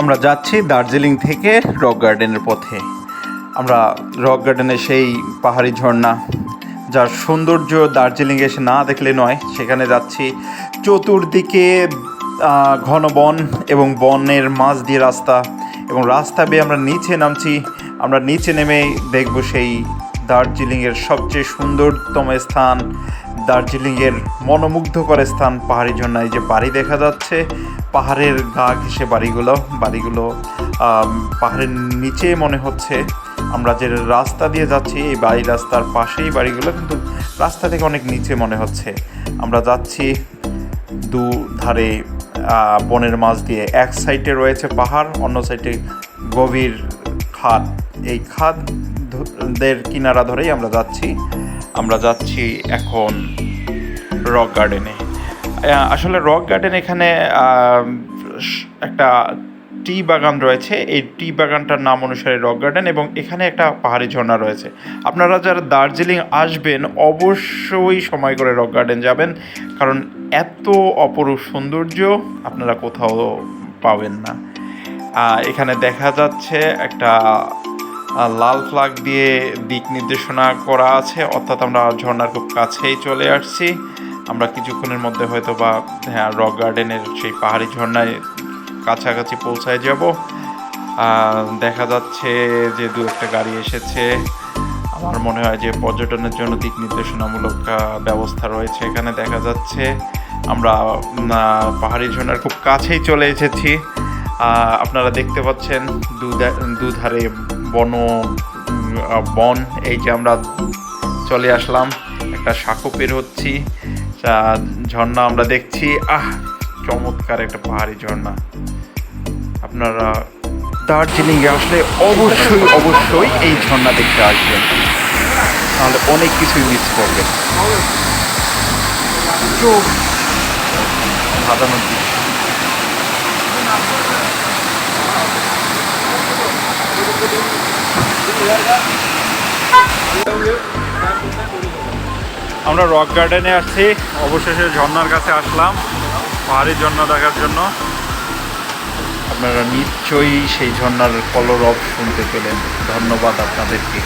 আমরা যাচ্ছি দার্জিলিং থেকে রক গার্ডেনের পথে। আমরা রক গার্ডেনে সেই পাহাড়ি ঝর্ণা, যার সৌন্দর্য দার্জিলিং এসে না দেখলে নয়। সেখানে যাচ্ছি চতুর্দিকে ঘন বন এবং বনের মাঝ দিয়ে রাস্তা এবং রাস্তা বেয়ে আমরা নিচে নামছি। আমরা নিচে নেমে দেখব সেই দার্জিলিংয়ের সবচেয়ে সুন্দরতম স্থান, দার্জিলিংয়ের মনোমুগ্ধকর স্থান পাহাড়ি ঝর্ণায়। যে বাড়ি দেখা যাচ্ছে পাহাড়ের গা ঘেসে বাড়িগুলো বাড়িগুলো পাহাড়ের নিচে মনে হচ্ছে। আমরা যে রাস্তা দিয়ে যাচ্ছি, এই বাড়ি রাস্তার পাশেই বাড়িগুলো, কিন্তু রাস্তা থেকে অনেক নিচে মনে হচ্ছে। আমরা যাচ্ছি দু ধারে বনের মাঝ দিয়ে। এক সাইডে রয়েছে পাহাড়, অন্য সাইডে গভীর খাদ। এই খাদ দের কিনারা ধরেই আমরা যাচ্ছি। আমরা যাচ্ছি এখন রক গার্ডেনে। আসলে রক গার্ডেন এখানে একটা টি বাগান রয়েছে। এই টি বাগানটার নাম অনুসারে রক গার্ডেন এবং এখানে একটা পাহাড়ি ঝর্ণা রয়েছে। আপনারা যারা দার্জিলিং আসবেন, অবশ্যই সময় করে রক গার্ডেন যাবেন, কারণ এত অপরূপ সৌন্দর্য আপনারা কোথাও পাবেন না। এখানে দেখা যাচ্ছে একটা লাল ফ্লাগ দিয়ে দিক নির্দেশনা করা আছে, অর্থাৎ আমরা ঝর্ণার খুব কাছেই চলে আসছি। আমরা কিছুক্ষণের মধ্যে হয়তো বা হ্যাঁ রক গার্ডেনের সেই পাহাড়ি ঝর্ণায় কাছাকাছি পৌঁছায় যাব। দেখা যাচ্ছে যে দু একটা গাড়ি এসেছে। আমার মনে হয় যে পর্যটনের জন্য দিক নির্দেশনামূলক ব্যবস্থা রয়েছে এখানে দেখা যাচ্ছে। আমরা পাহাড়ি ঝর্ণার খুব কাছেই চলে এসেছি। আপনারা দেখতে পাচ্ছেন দুধা- দুধারে বন বন। এই যে আমরা চলে আসলাম, একটা শাঁখো পের হচ্ছি ঝর্ণা আমরা দেখছি। আহ, চমৎকার একটা পাহাড়ি ঝর্ণা। আপনারা দার্জিলিংয়ে আসলে অবশ্যই অবশ্যই এই ঝর্ণা দেখতে আসবেন। তাহলে অনেক কিছুই মিস করবেন। চোখ। দৃশ্য। আমরা রক গার্ডেনে আসছি। অবশেষে ঝর্নার কাছে আসলাম। পাহাড়ি ঝর্ণা দেখার জন্য। আপনারা নিশ্চয়ই সেই ঝর্নার কলরব শুনতে পেলেন। ধন্যবাদ আপনাদেরকে।